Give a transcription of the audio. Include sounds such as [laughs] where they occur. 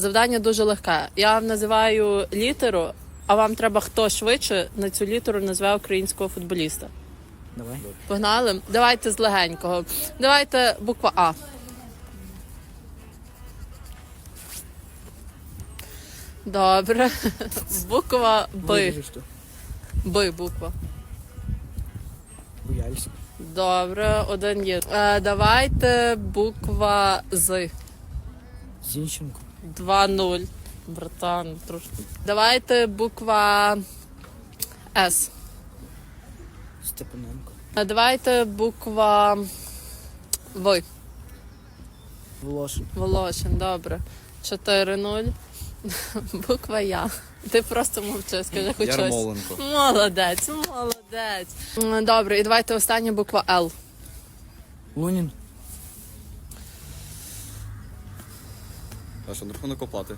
Завдання дуже легке. Я вам називаю літеру, а вам треба хто швидше на цю літеру назве українського футболіста. Давай. Погнали? Давайте з легенького. Давайте буква А. Добре. [laughs] Буква Б. Б буква. Буяльск. Добре, один є. Е, давайте буква З. Зінченко. 2-0. Братан, трошки. Давайте буква С. Степаненко. А давайте буква В. Волошин. Волошин, добре. 4-0. [laughs] Буква Я. Ти просто мовчи, скажи хоч щось. Ярмоленко. Молодець, молодець. Добре, і давайте остання буква Л. Лунін. На рахунок оплати?